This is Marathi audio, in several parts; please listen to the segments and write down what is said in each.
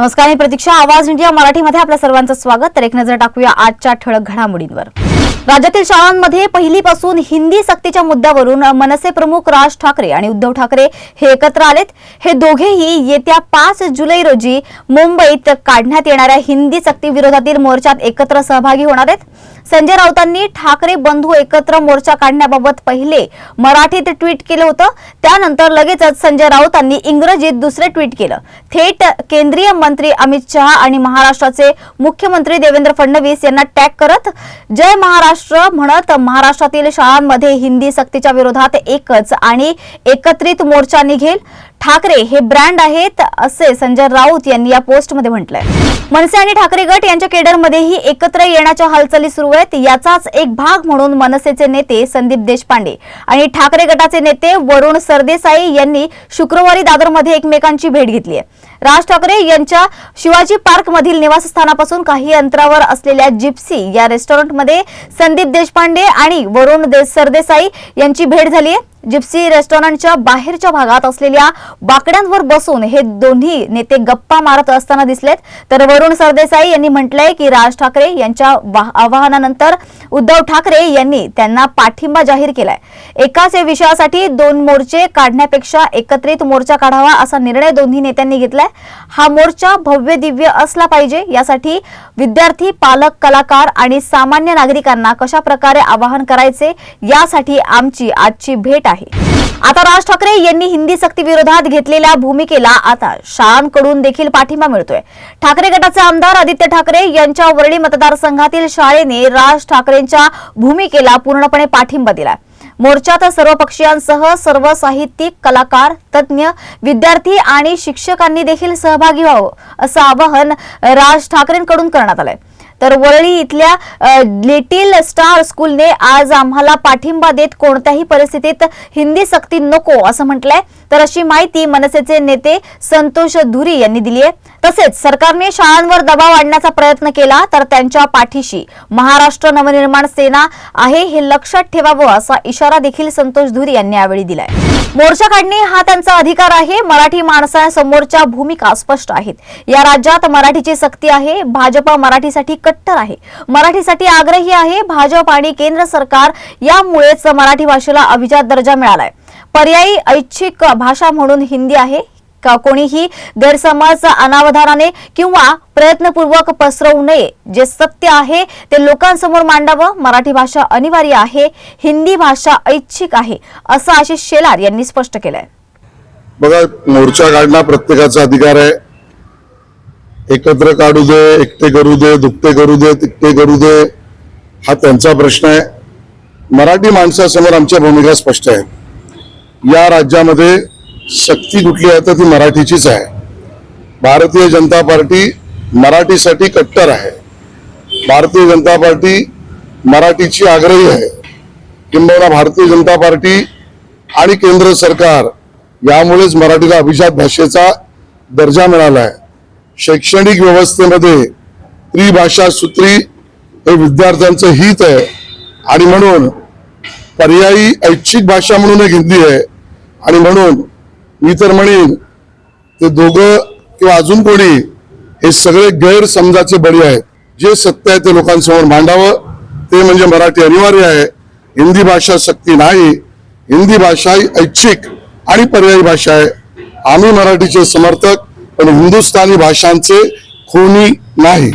नमस्कार मी प्रतीक्षा. आवाज इंडिया मराठीमध्ये आपल्या सर्वांचं स्वागत. तर एक नजर टाकूया आजच्या ठळक घडामोडींवर. राज्यातील शाळांमध्ये पहिलीपासून हिंदी सक्तीच्या मुद्द्यावरून मनसे प्रमुख राज ठाकरे आणि उद्धव ठाकरे हे एकत्र आलेत. हे दोघेही येत्या पाच जुलै रोजी मुंबईत काढण्यात येणाऱ्या हिंदी सक्ती विरोधातील मोर्चात एकत्र सहभागी होणार आहेत. संजय राऊतांनी ठाकरे बंधू एकत्र मोर्चा काढण्याबाबत पहिले मराठीत ट्विट केलं होतं. त्यानंतर लगेचच संजय राऊतांनी इंग्रजीत दुसरे ट्विट केलं. थेट केंद्रीय मंत्री अमित शहा आणि महाराष्ट्राचे मुख्यमंत्री देवेंद्र फडणवीस यांना टॅग करत जय महाराष्ट्र म्हणत महाराष्ट्रातील शाळांमध्ये हिंदी सक्तीच्या विरोधात एकच आणि एकत्रित मोर्चा निघेल. ठाकरे हे ब्रँड आहेत असे संजय राऊत यांनी या पोस्टमध्ये म्हटलंय. मनसे आणि ठाकरे गट यांच्या केडरमध्येही एकत्र येण्याच्या हालचाली सुरू आहेत. याचाच एक भाग म्हणून मनसेचे नेते संदीप देशपांडे आणि ठाकरे गटाचे नेते वरुण सरदेसाई यांनी शुक्रवारी दादरमध्ये एकमेकांची भेट घेतली आहे. राज ठाकरे यांच्या शिवाजी पार्क मधील निवासस्थानापासून काही अंतरावर असलेल्या जिप्सी या रेस्टॉरंटमध्ये संदीप देशपांडे आणि वरुण सरदेसाई यांची भेट झाली आहे. जिप्सी रेस्टॉरंटच्या बाहेरच्या भागात असलेल्या बाकड्यांवर बसून हे दोन्ही नेते गप्पा मारत असताना दिसलेत. तर वरुण सरदेसाई यांनी म्हटलंय की राज ठाकरे यांच्या आवाहनानंतर उद्धव ठाकरे यांनी त्यांना पाठिंबा जाहीर केलाय. एकाच विषयासाठी दोन मोर्चे काढण्यापेक्षा एकत्रित मोर्चा काढावा असा निर्णय दोन्ही नेत्यांनी घेतलाय. हा मोर्चा भव्य दिव्य असला पाहिजे यासाठी विद्यार्थी पालक कलाकार आणि सामान्य नागरिकांना कशा प्रकारे आवाहन करायचे यासाठी आमची आजची भेट आहे. आता राज ठाकरे यांनी हिंदी सक्ती विरोधात घेतलेल्या भूमिकेला आता शाळांकडून देखील पाठिंबा मिळतोय. ठाकरे गटाचे आमदार आदित्य ठाकरे यांच्या वरळी मतदारसंघातील शाळेने राज ठाकरेंच्या भूमिकेला पूर्णपणे पाठिंबा दिलाय. मोर्चात सर्व पक्षीयांसह सर्व साहित्यिक कलाकार तज्ज्ञ विद्यार्थी आणि शिक्षकांनी देखील सहभागी व्हावं असं आवाहन राज ठाकरेंकडून करण्यात आलंय. तर वरळी इथल्या लिटिल स्टार स्कूलने आज आम्हाला पाठिंबा देत कोणत्याही परिस्थितीत हिंदी सक्ती नको असं म्हटलंय. तर अशी माहिती मनसेचे नेते संतोष धुरी यांनी दिली आहे. तसेच सरकारने शाळांवर दबाव आणण्याचा प्रयत्न केला तर त्यांच्या पाठीशी महाराष्ट्र नवनिर्माण सेना आहे हे लक्षात ठेवावं असा इशारा देखील संतोष धुरी यांनी यावेळी दिलाय. मोर्चा काढणे हा त्यांचा अधिकार आहे. मराठी माणसांसमोरच्या भूमिका स्पष्ट आहेत. या राज्यात मराठीची सक्ती आहे. भाजपा मराठीसाठी कट्टर आहे. मराठीसाठी आग्रही आहे. भाजप आणि केंद्र सरकार यामुळेच मराठी भाषेला अभिजात दर्जा मिळालाय. पर्यायी ऐच्छिक भाषा म्हणून हिंदी आहे. का कोणीही गैरसमज अनावधानाने किंवा प्रयत्नपूर्वक पसरवू नये. जे सत्य आहे ते लोकांसमोर मांडावं. मराठी भाषा अनिवार्य आहे. हिंदी भाषा ऐच्छिक आहे असं आशिष शेलार यांनी स्पष्ट केलंय. बघा मोर्चा काढणं प्रत्येकाचा अधिकार आहे. एकत्र काढू दे एकटे करू दे दुखते करू दे तिकटे करू दे हा त्यांचा प्रश्न आहे. मराठी माणसासमोर आमच्या भूमिका स्पष्ट आहेत या राज्यामध्ये शक्ती कुठली आहे तर ती मराठीचीच आहे. भारतीय जनता पार्टी मराठीसाठी कट्टर आहे. भारतीय जनता पार्टी मराठीची आग्रही आहे. किंबहुना भारतीय जनता पार्टी आणि केंद्र सरकार यामुळेच मराठीला अभिजात भाषेचा दर्जा मिळाला आहे. शैक्षणिक व्यवस्थेमध्ये त्रिभाषा सूत्री हे विद्यार्थ्यांचं हित आहे. आणि म्हणून पर्यायी ऐच्छिक भाषा म्हणून एक हिंदी आहे. आणि म्हणून मी तर म्हणेन ते दोघं किंवा अजून कोणी हे सगळे गैरसमजाचे बळी आहेत. जे सत्य आहे ते लोकांसमोर मांडावं. ते म्हणजे मराठी अनिवार्य आहे. हिंदी भाषा सक्ती नाही. हिंदी भाषा ही ऐच्छिक आणि पर्यायी भाषा आहे. आम्ही मराठीचे समर्थक पण हिंदुस्थानी भाषांचे खूनी नाही.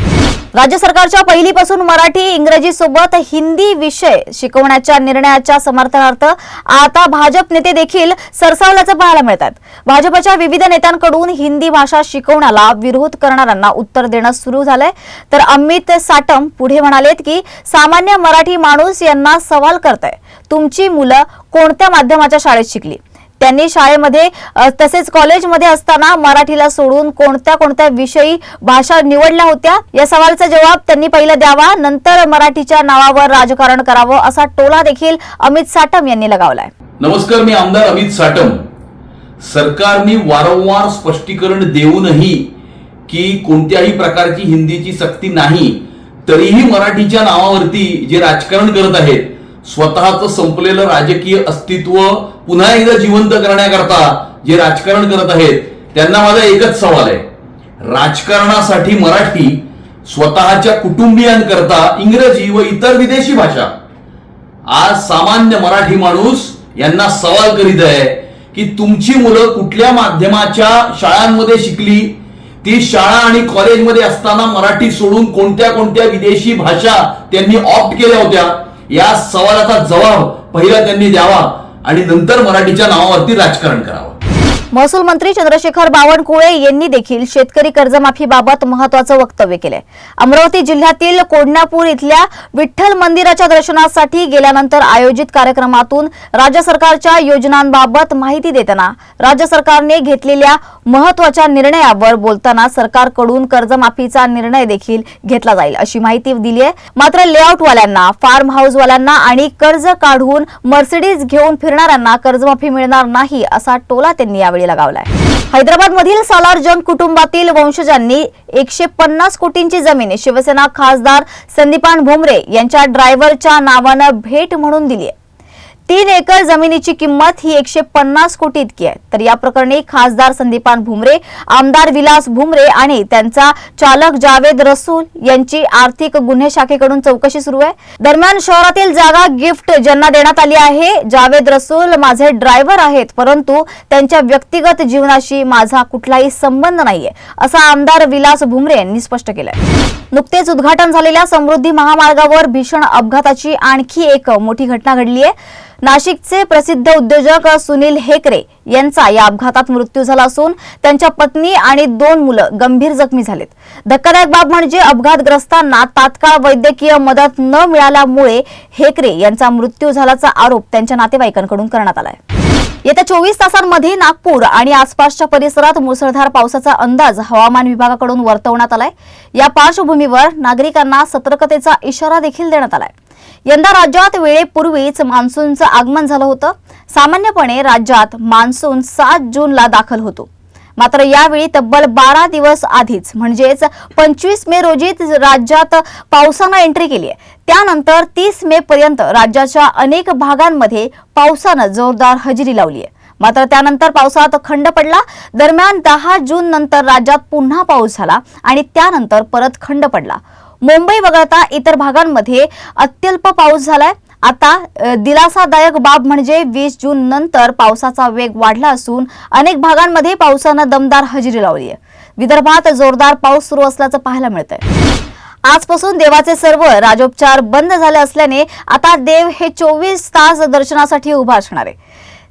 राज्य सरकारच्या पहिलीपासून मराठी इंग्रजी सोबत हिंदी विषय शिकवण्याच्या निर्णयाच्या समर्थनार्थ आता भाजप नेते देखील सरसावल्याचं पाहायला मिळतात. भाजपच्या विविध नेत्यांकडून हिंदी भाषा शिकवण्याला विरोध करणाऱ्यांना उत्तर देणं सुरू झालंय. तर अमित साटम पुढे म्हणालेत की सामान्य मराठी माणूस यांना सवाल करताय तुमची मुलं कोणत्या माध्यमाच्या शाळेत शिकली? त्यांनी शाळेमध्ये तसेच कॉलेजमध्ये असताना मराठीला सोडून कोणत्या कोणत्या विषयी भाषा निवडल्या होत्या? या सवालचा जवाब त्यांनी पहिला द्यावा नंतर मराठीच्या नावावर राजकारण करावं असा टोला देखील अमित साटम यांनी लगावलाय. नमस्कार मी आमदार अमित साटम सरकारने वारंवार स्पष्टीकरण देऊनही की कोणत्याही प्रकारची हिंदीची सक्ती नाही तरीही मराठीच्या नावावरती जे राजकारण करत आहेत स्वतःचं संपलेलं राजकीय अस्तित्व पुन्हा एकदा जिवंत करण्याकरता जे राजकारण करत आहेत त्यांना माझा एकच सवाल आहे. राजकारणासाठी मराठी स्वतःच्या कुटुंबियांकरता इंग्रजी व इतर विदेशी भाषा. आज सामान्य मराठी माणूस यांना सवाल करीत आहे की तुमची मुलं कुठल्या माध्यमाच्या शाळांमध्ये शिकली? ती शाळा आणि कॉलेजमध्ये असताना मराठी सोडून कोणत्या कोणत्या विदेशी भाषा त्यांनी ऑप्ट केल्या होत्या? या सवालाचा जबाब पहिला त्यांनी द्यावा आणि नंतर मराठीच्या नावावरती राजकारण करावं. महसूल मंत्री चंद्रशेखर बावनकुळे यांनी देखील शेतकरी कर्जमाफीबाबत महत्वाचं वक्तव्य केलंय. अमरावती जिल्ह्यातील कोंडणापूर इथल्या विठ्ठल मंदिराच्या दर्शनासाठी गेल्यानंतर आयोजित कार्यक्रमातून राज्य सरकारच्या योजनांबाबत माहिती देताना राज्य सरकारने घेतलेल्या महत्त्वाच्या निर्णयावर बोलताना सरकारकडून कर्जमाफीचा निर्णय देखील घेतला जाईल अशी माहिती दिली आहे मात्र लेआउटवाल्यांना फार्म हाऊसवाल्यांना आणि कर्ज काढून मर्सिडीज घेऊन फिरणाऱ्यांना कर्जमाफी मिळणार नाही असा टोला त्यांनी यावेळी लगावलाय हैदराबाद मधील सालार जंग कुटुंबातील वंशजांनी एकशे पन्नास कोटींची जमीन शिवसेना खासदार संदीपान भुमरे यांच्या ड्रायव्हरच्या नावानं भेट म्हणून दिली आहे तीन एकर जमिनीची किंमत ही एकशे पन्नास कोटी इतकी आहे. तर या प्रकरणी खासदार संदीपान भुमरे आमदार विलास भुमरे आणि त्यांचा चालक जावेद रसूल यांची आर्थिक गुन्हे शाखेकडून चौकशी सुरू आहे. दरम्यान शहरातील जागा गिफ्ट ज्यांना देण्यात आली आहे जावेद रसूल माझे ड्रायव्हर आहेत परंतु त्यांच्या व्यक्तिगत जीवनाशी माझा कुठलाही संबंध नाहीये असं आमदार विलास भुमरे यांनी स्पष्ट केलंय. नुकतेच उद्घाटन झालेल्या समृद्धी महामार्गावर भीषण अपघाताची आणखी एक मोठी घटना घडली आहे नाशिकचे प्रसिद्ध उद्योजक सुनील हेकरे यांचा या अपघातात मृत्यू झाला असून त्यांच्या पत्नी आणि दोन मुलं गंभीर जखमी झालेत. धक्कादायक बाब म्हणजे अपघातग्रस्तांना तात्काळ वैद्यकीय मदत न मिळाल्यामुळे हेकरे यांचा मृत्यू झाल्याचा आरोप त्यांच्या नातेवाईकांकडून करण्यात आलाय. येत्या चोवीस तासांमध्ये नागपूर आणि आसपासच्या परिसरात मुसळधार पावसाचा अंदाज हवामान विभागाकडून वर्तवण्यात आलाय. या पार्श्वभूमीवर नागरिकांना सतर्कतेचा इशारा देखील देण्यात आलाय. यंदा राज्यात वेळेपूर्वीच मान्सूनचं आगमन झालं होतं. सामान्यपणे राज्यात मान्सून सात जूनला दाखल होतो. मात्र यावेळी तब्बल बारा दिवस आधीच म्हणजेच पंचवीस मे रोजी राज्यात पावसानं एंट्री केली आहे. त्यानंतर तीस मे पर्यंत राज्याच्या अनेक भागांमध्ये पावसानं जोरदार हजेरी लावली आहे. मात्र त्यानंतर पावसात खंड पडला. दरम्यान दहा जून नंतर राज्यात पुन्हा पाऊस झाला आणि त्यानंतर परत खंड पडला. मुंबई वगळता इतर भागांमध्ये अत्यल्प पाऊस झालाय. आता दिलासादायक बाब म्हणजे वीस जून नंतर पावसाचा वेग वाढला असून अनेक भागांमध्ये पावसानं दमदार हजेरी लावली आहे. विदर्भात जोरदार पाऊस सुरू असल्याचं पाहायला मिळतंय. आजपासून देवाचे सर्व राजोपचार बंद झाले असल्याने आता देव हे चोवीस तास दर्शनासाठी उभा असणार आहे.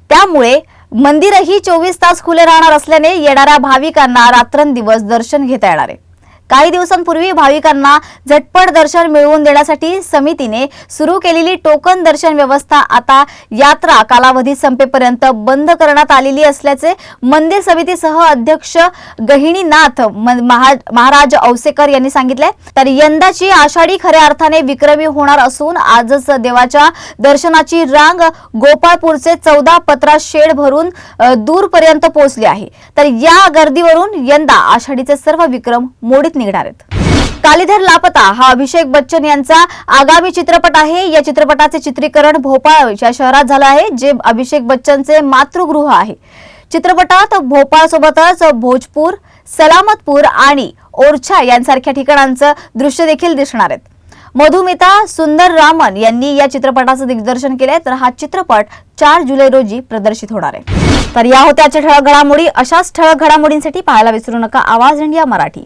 त्यामुळे मंदिरही चोवीस तास खुले राहणार असल्याने येणाऱ्या भाविकांना रात्रंदिवस दर्शन घेता येणार आहे. काही दिवसांपूर्वी भाविकांना झटपट दर्शन मिळवून देण्यासाठी समितीने सुरू केलेली टोकन दर्शन व्यवस्था आता यात्रा कालावधी संपेपर्यंत बंद करण्यात आलेली असल्याचे मंदिर समितीसह अध्यक्ष गहिणीनाथ महा- महाराज औसेकर यांनी सांगितले. तर यंदाची आषाढी खऱ्या अर्थाने विक्रमी होणार असून आजच देवाच्या दर्शनाची रांग गोपाळपूरचे चौदा पत्रा शेड भरून दूरपर्यंत पोहोचली आहे. तर या गर्दीवरून यंदा आषाढीचे सर्व विक्रम मोडीत निघणार आहेत. कालीधर लापता हा अभिषेक बच्चन यांचा आगामी चित्रपट आहे. या चित्रपटाचे चित्रीकरण भोपाळ या शहरात झालं आहे जे अभिषेक बच्चनचे मातृगृह आहे. चित्रपटात भोपाळ सोबतच भोजपूर सलामतपूर आणि ओरछा यांसारख्या ठिकाणांचं दृश्य देखील दिसणार आहेत. मधुमिता सुंदर रामन यांनी या चित्रपटाचं दिग्दर्शन केलंय तर हा चित्रपट चार जुलै रोजी प्रदर्शित होणार आहे. तर या होत्याच्या ठळक घडामोडी. अशाच ठळक घडामोडींसाठी पाहायला विसरू नका. आवाज इंडिया मराठी.